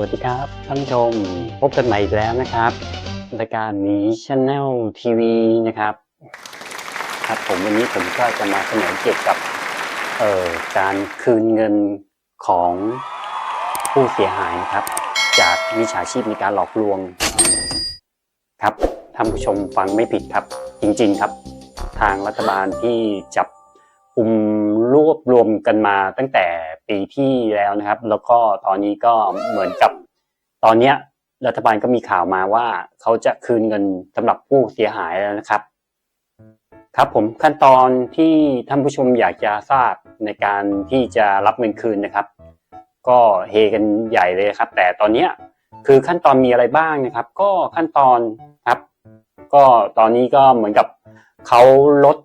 วัสดีครับ ท่านผู้ชม พบกันใหม่อีกแล้วนะครับรายการนี้ช n แนลทีวีนะครับ ครับผมวันนี้ผมก็จะมาเสนอเกี่ยวกับเอ่อการคืนเงินของผู้เสียหายนะครับ จากมิจฉาชีพในการหลอกลวงครับท่านผู้ชมฟังไม่ผิดครับ จริงๆครับ ทางรัฐบาลที่จับกลุ่มรวบรวมกันมาตั้งแต่ ปีที่แล้วนะครับ แล้วก็ตอนนี้ก็เหมือนกับตอนเนี้ยรัฐบาลก็มีข่าวมาว่าเขาจะคืนเงินสำหรับผู้เสียหายแล้วนะครับ ครับผมขั้นตอนที่ท่านผู้ชมอยากจะทราบในการที่จะรับเงินคืนนะครับ ก็เฮกันใหญ่เลยครับ แต่ตอนเนี้ยคือขั้นตอนมีอะไรบ้างนะครับ ก็ขั้นตอนครับ ก็ตอนนี้ก็เหมือนกับเขาลด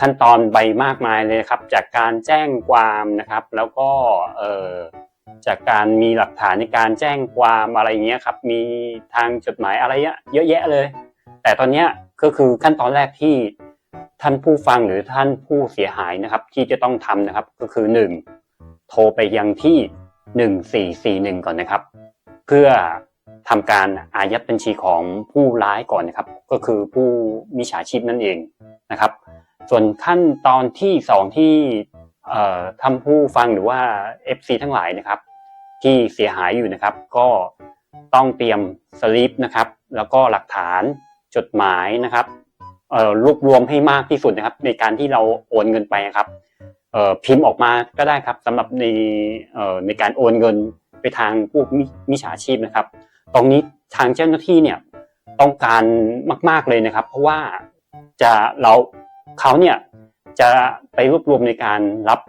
ขั้นตอนไปมากมายเลยครับ จากการแจ้งความนะครับ แล้วก็เจากการมีหลักฐานในการแจ้งความอะไรเงี้ยครับ มีทางจดหมายอะไรเยอะแยะเลย แต่ตอนเนี้ยก็คือขั้นตอนแรกที่ท่านผู้ฟังหรือท่านผู้เสียหายนะครับ ที่จะต้องทำนะครับก็คือหนึ่งโทรไปยังที่หนึ่งสี่สี่หนึ่งก่อนนะครับ เพื่อทำการอายัดบัญชีของผู้ร้ายก่อนนะครับ ก็คือผู้มิจฉาชีพนั่นเองนะครับ ส่วนขั้นตอนที่สองที่ท่านผู้ฟังหรือว่า FC ทั้งหลายนะครับ ที่เสียหายอยู่นะครับ ก็ต้องเตรียมสลิปนะครับ แล้วก็หลักฐานจดหมายนะครับรวบรวมให้มากที่สุดนะครับ ในการที่เราโอนเงินไปครับพิมพ์ออกมาก็ได้ครับสำหรับในในการโอนเงินไปทางผู้มิมิจฉาชีพนะครับ ตรงนี้ทางเจ้าหน้าที่เนี่ยต้องการมาก ๆเลยนะครับ เพราะว่าจะเรา เขาเนี่ยจะไปรวบรวมในการรับ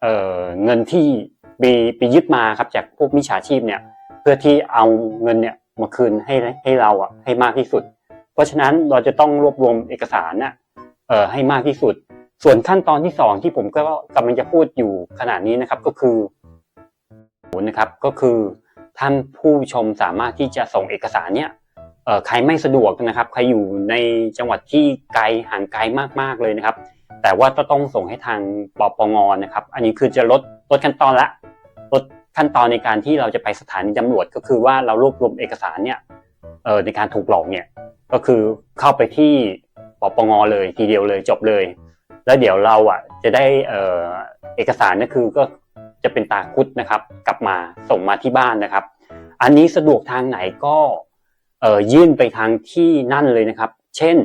เเงินที่ไปไปยึดมาครับจากพวกมิจฉาชีพเนี่ย เพื่อที่เอาเงินเนี่ยมาคืนให้ให้เราอะให้มากที่สุด เพราะฉะนั้นเราจะต้องรวบรวมเอกสารน่ะเอ่อให้มากที่สุด ส่วนขั้นตอนที่สองที่ผมก็กำลังจะพูดอยู่ขณะนี้นะครับก็คือนะครับก็คือท่านผู้ชมสามารถที่จะส่งเอกสารเนี่ย ใครไม่สะดวกนะครับ ใครอยู่ในจังหวัดที่ไกลห่างไกลมากๆเลยนะครับ แต่ว่าต้องส่งให้ทางปปงนะครับ อันนี้คือจะลดลดขั้นตอนละลดขั้นตอนในการที่เราจะไปสถานีตำรวจก็คือว่าเรารวบรวมเอกสารเนี่ยในการถูกหลอกเนี่ยก็คือเข้าไปที่ปปงเลยทีเดียวเลยจบเลย แล้วเดี๋ยวเราอะจะได้เอเอกสารนั่นคือก็จะเป็นตาคุดนะครับ กลับมาส่งมาที่บ้านนะครับ อันนี้สะดวกทางไหนก็ ยื่นไปทางที่นั่นเลยนะครับ เช่น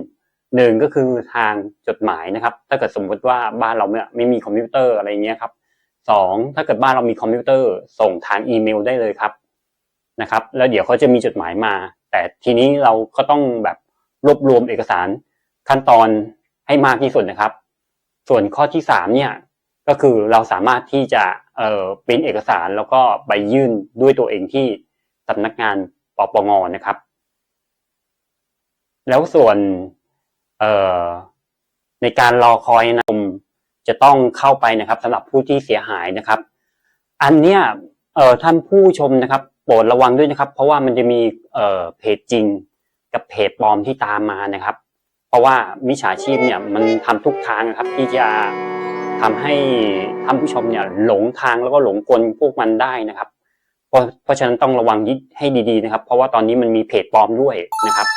หนึ่งก็คือทางจดหมายนะครับ ถ้าเกิดสมมติว่าบ้านเราไม่ไม่มีคอมพิวเตอร์อะไรเงี้ยครับสองถ้าเกิดบ้านเรามีคอมพิวเตอร์ส่งทางอีเมลได้เลยครับนะครับ แล้วเดี๋ยวเขาจะมีจดหมายมา แต่ทีนี้เราก็ต้องแบบรวบรวมเอกสารขั้นตอนให้มากที่สุดนะครับ ส่วนข้อที่สามเนี่ยก็คือเราสามารถที่จะเอ่อปริ้นเอกสารแล้วก็ไปยื่นด้วยตัวเองที่สำนักงานปปงนะครับ แล้วส่วนเอ่อในการรอคอยนมจะต้องเข้าไปนะครับสำหรับผู้ที่เสียหายนะครับ อันเนี้ยเอ่อท่านผู้ชมนะครับโปรดระวังด้วยนะครับ เพราะว่ามันจะมีเอ่อเพจจริงกับเพจปลอมที่ตามมานะครับ เพราะว่ามิจฉาชีพเนี่ยมันทำทุกทางนะครับ ที่จะทำให้ท่านผู้ชมเนี่ยหลงทางแล้วก็หลงกลพวกมันได้นะครับ เพราะเพราะฉะนั้นต้องระวังให้ดีๆนะครับ เพราะว่าตอนนี้มันมีเพจปลอมด้วยนะครับ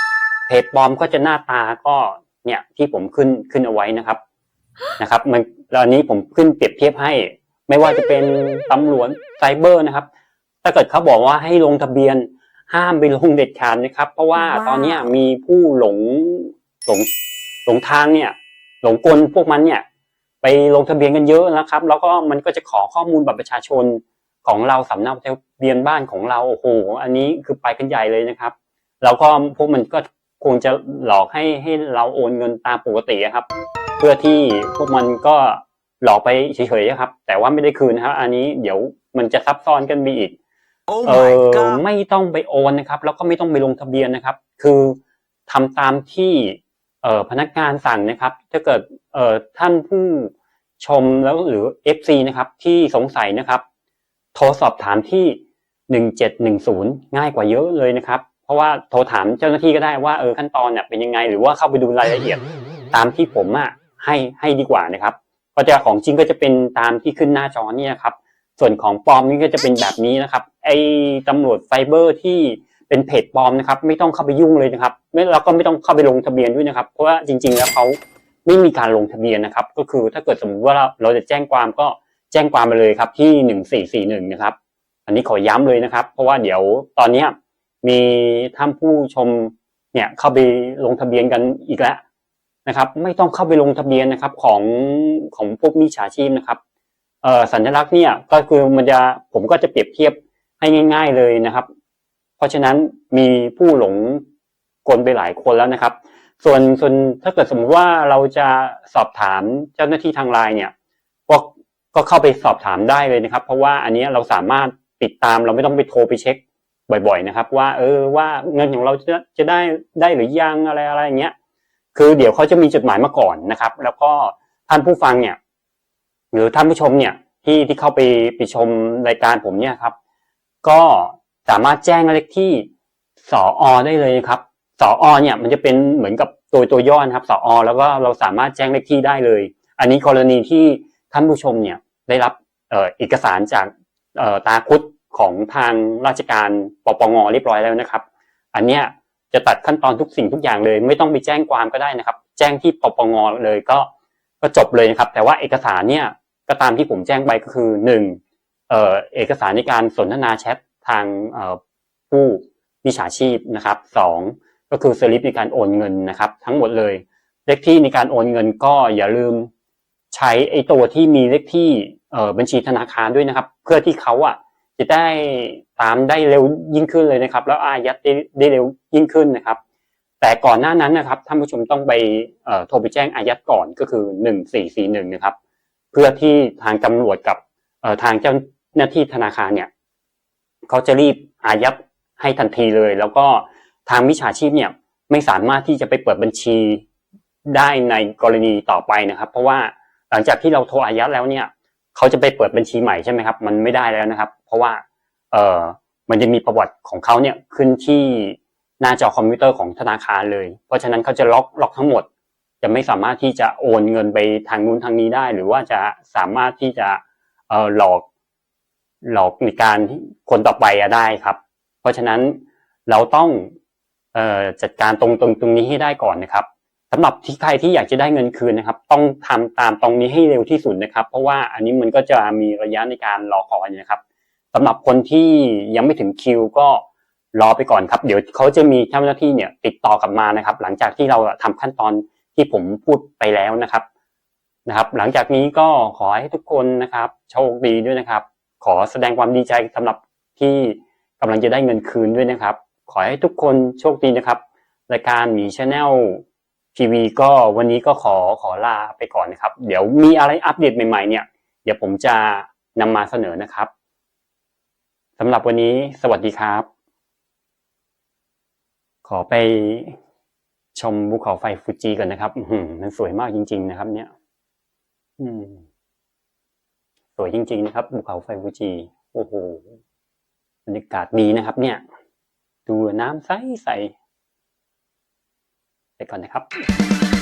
จปลอมก็จะหน้าตาก็เนี่ยที่ผมขึ้นขึ้นเอาไว้นะครับ นะครับ มันแล้วอันนี้ผมขึ้นเปรียบเทียบให้ ไม่ว่าจะเป็นตำรวจไซเบอร์นะครับ ถ้าเกิดเขาบอกว่าให้ลงทะเบียนห้ามไปลงเด็ดขาดนะครับ เพราะว่าว้าวตอนเนี้ยมีผู้หลงหลงหลงทางเนี่ย หลงกลพวกมันเนี่ย ไปลงทะเบียนกันเยอะนะครับ แล้วก็มันก็จะขอข้อมูลบัตรประชาชนของเราสำเนาทะเบียนบ้านของเราโอ้โหอันนี้คือไปกันใหญ่เลยนะครับ แล้วก็พวกมันก็ คงจะหลอกให้ให้เราโอนเงินตามปกติอะครับ เพื่อที่พวกมันก็หลอกไปเฉยๆอะครับ แต่ว่าไม่ได้คืนนะครับ อันนี้เดี๋ยวมันจะซับซ้อนกันไปอีก Oh เอ my อ god ไม่ต้องไปโอนนะครับ แล้วก็ไม่ต้องไปลงทะเบียนนะครับ คือทำตามที่เอ่อพนักงานสั่งนะครับ ถ้าเกิดเอ่อท่านผู้ชมแล้วหรือ FC นะครับ ที่สงสัยนะครับ โทรสอบถามที่หนึ่งเจ็ดหนึ่งศูนย์ง่ายกว่าเยอะเลยนะครับ เพราะว่าโทรถามเจ้าหน้าที่ก็ได้ว่าเออขั้นตอนเนี่ยเป็นยังไง หรือว่าเข้าไปดูรายละเอียดตามที่ผมอะให้ให้ดีกว่านะครับก็จะของจริงก็จะเป็นตามที่ขึ้นหน้าจอเนี่ยครับ ส่วนของปลอมนี่ก็จะเป็นแบบนี้นะครับ ไอ้ตำรวจไฟเบอร์ที่เป็นเพจปลอมนะครับ ไม่ต้องเข้าไปยุ่งเลยนะครับ ไม่แล้วก็ไม่ต้องเข้าไปลงทะเบียนด้วยนะครับ เพราะว่าจริง ๆ แล้วเขาไม่มีการลงทะเบียนนะครับ ก็คือถ้าเกิดสมมติว่าเราเราจะแจ้งความก็แจ้งความไปเลยครับที่หนึ่งสี่สี่หนึ่งนะครับ อันนี้ขอย้ำเลยนะครับ เพราะว่าเดี๋ยวตอนเนี้ย มีท่านผู้ชมเนี่ยเข้าไปลงทะเบียนกันอีกแล้วนะครับ ไม่ต้องเข้าไปลงทะเบียนนะครับของของพวกมิจฉาชีพนะครับเอ่อสัญลักษณ์เนี่ยก็คือมันจะผมก็จะเปรียบเทียบให้ง่าย ๆเลยนะครับ เพราะฉะนั้นมีผู้หลงกลไปหลายคนแล้วนะครับ ส่วนส่วนถ้าเกิดสมมติว่าเราจะสอบถามเจ้าหน้าที่ทางไลน์เนี่ยก็ก็เข้าไปสอบถามได้เลยนะครับ เพราะว่าอันนี้เราสามารถติดตามเราไม่ต้องไปโทรไปเช็ค บ่อยๆนะครับ ว่า เออว่าเงินของเราจะจะได้ได้หรือยังอะไรอะไรอย่างเงี้ยคือเดี๋ยวเขาจะมีจดหมายมาก่อนนะครับ แล้วก็ท่านผู้ฟังเนี่ย หรือท่านผู้ชมเนี่ยที่ที่เข้าไปไปชมรายการผมเนี่ยครับ ก็สามารถแจ้งเลขที่สออได้เลยครับสออเนี่ยมันจะเป็นเหมือนกับตัวตัวย่อนะครับสออแล้วก็เราสามารถแจ้งเลขที่ได้เลย อันนี้กรณีที่ท่านผู้ชมเนี่ยได้รับเออเอกสารจากตาคุด ของทางราชการปปงเรียบร้อยแล้วนะครับ อันเนี้ยจะตัดขั้นตอนทุกสิ่งทุกอย่างเลย ไม่ต้องไปแจ้งความก็ได้นะครับ แจ้งที่ปปงเลยก็ก็จบเลยนะครับ แต่ว่าเอกสารเนี่ยก็ตามที่ผมแจ้งไปก็คือหนึ่งเอ่อเอกสารในการสนทนาแชททางเอ่อผู้มิจฉาชีพนะครับสองก็คือสลิปในการโอนเงินนะครับ ทั้งหมดเลย เลขที่ในการโอนเงินก็อย่าลืมใช้ไอ้ตัวที่มีเลขที่เอ่อบัญชีธนาคารด้วยนะครับ เพื่อที่เขาอะ จะได้ตามได้เร็วยิ่งขึ้นเลยนะครับ แล้วอายัดได้ได้เร็วยิ่งขึ้นนะครับ แต่ก่อนหน้านั้นนะครับท่านผู้ชมต้องไปโทรไปแจ้งอายัดก่อนก็คือหนึ่งสี่สี่หนึ่งนะครับ เพื่อที่ทางตำรวจกับทางเจ้าหน้าที่ธนาคารเนี่ยเขาจะรีบอายัดให้ทันทีเลย แล้วก็ทางมิจฉาชีพเนี่ยไม่สามารถที่จะไปเปิดบัญชีได้ในกรณีต่อไปนะครับ เพราะว่าหลังจากที่เราโทรอายัดแล้วเนี่ย เขาจะไปเปิดบัญชีใหม่ใช่ไหมครับ มันไม่ได้แล้วนะครับ เพราะว่าเออมันจะมีประวัติของเขาเนี่ยขึ้นที่หน้าจอคอมพิวเตอร์ของธนาคารเลย เพราะฉะนั้นเขาจะล็อกล็อกทั้งหมด จะไม่สามารถที่จะโอนเงินไปทางนู้นทางนี้ได้ หรือว่าจะสามารถที่จะเออหลอกหลอกในการคนต่อไปอะได้ครับ เพราะฉะนั้นเราต้องเออจัดการตรงตรงตรงนี้ให้ได้ก่อนนะครับ สำหรับที่ใครที่อยากจะได้เงินคืนนะครับ ต้องทำตามตรงนี้ให้เร็วที่สุดนะครับ เพราะว่าอันนี้มันก็จะมีระยะในการรอคอยนะครับสำหรับคนที่ยังไม่ถึงคิวก็รอไปก่อนครับ เดี๋ยวเขาจะมีเจ้าหน้าที่เนี่ยติดต่อกลับมานะครับ หลังจากที่เราทำขั้นตอนที่ผมพูดไปแล้วนะครับนะครับ หลังจากนี้ก็ขอให้ทุกคนนะครับ โชคดีด้วยนะครับ ขอแสดงความดีใจสำหรับที่กำลังจะได้เงินคืนด้วยนะครับ ขอให้ทุกคนโชคดีนะครับรายการหมีชาแนล ทีวีก็วันนี้ก็ขอขอลาไปก่อนนะครับ เดี๋ยวมีอะไรอัปเดตใหม่ๆ เนี่ย เดี๋ยวผมจะนำมาเสนอนะครับสำหรับวันนี้สวัสดีครับ ขอไปชมภูเขาไฟฟูจิก่อนนะครับมันสวยมากจริง ๆ นะครับ เนี่ยสวยจริง ๆ นะครับภูเขาไฟฟูจิโอ้โหบรรยากาศดีนะครับ เนี่ย ดูน้ำใสใส ก่อนนะครับ